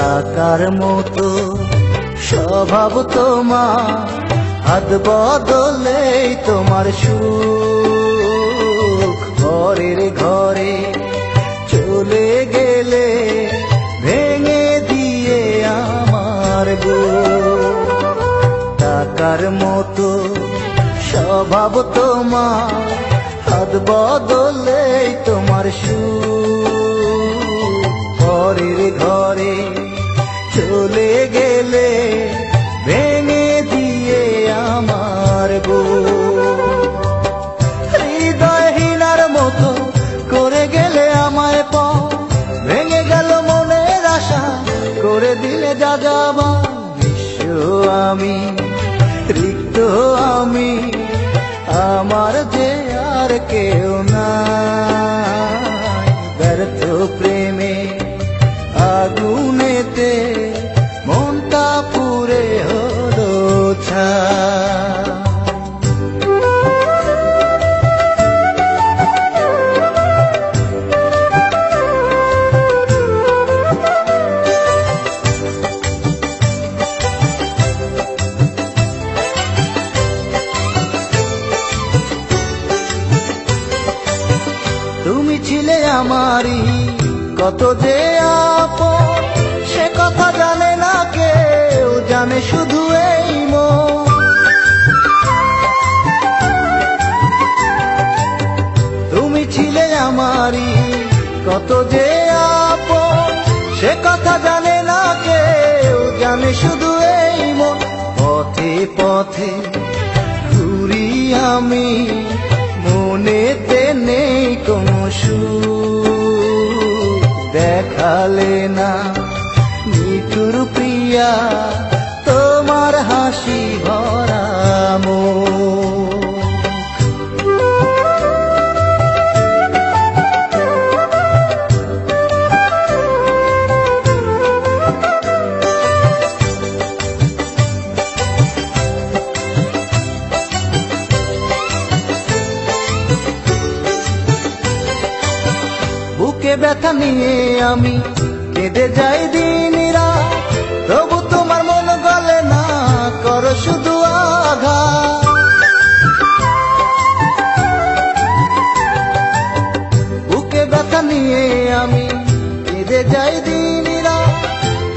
টাকার মতো স্বভাব তোমার, হাত বদলেই তোমার সুখ। ঘরের ঘরে চলে গেলে ভেঙে দিয়ে আমার গো টাকার মতো স্বভাব তোমার, হাত বদলেই তোমার সুখ। ঘরের ঘরে চলে গেলে ভেঙে দিয়ে আমার গো হৃদয়হীনার মতো করে গেলে আমায় প ভেঙে গেল মনের আশা, করে দিলে যা যাবা বিশ্ব আমি রিক্ত আমি, আমার যে আর কেউ ছিলে আমারই কত যে আপন, সে কথা জানে না কেউ, জানে শুধু এই মন। তুমি ছিলে আমারই কত যে আপন, সে কথা জানে না কেউ, জানে শুধু দেখালে না মিঠুর প্রিয়া। বুকে ব্যথা নিয়ে আমি কেঁদে যাই দিন তবু তোমার মন গলে না, করো শুধু আঘাত। বুকে ব্যথা নিয়ে আমি কেঁদে যাই দিন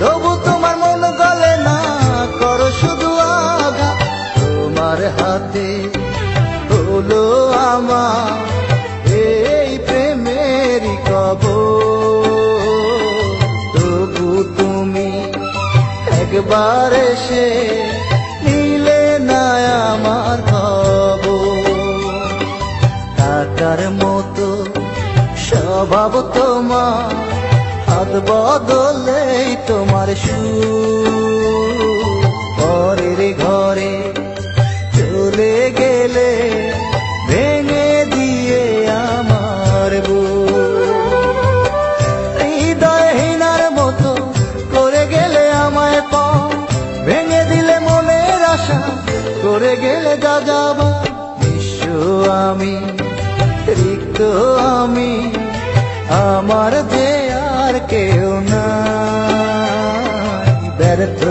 তবু তোমার মন গলে না, করো শুধু আঘাত। তোমার হাতে হলো আমার একবার এসে নিলে না আমার খবর। টাকার মতো স্বভাব তোমার, হাত বদলেই তোমার সুর। পরের ঘরে চলে গেলে ভেঙে দিয়ে আমার হৃদয়হীনার মতো করে গেলে আমায় প করে গেলে যা যাবা বিশ্ব আমি রিক্ত আমি আমার যে আর কেউ না ব্যর্থ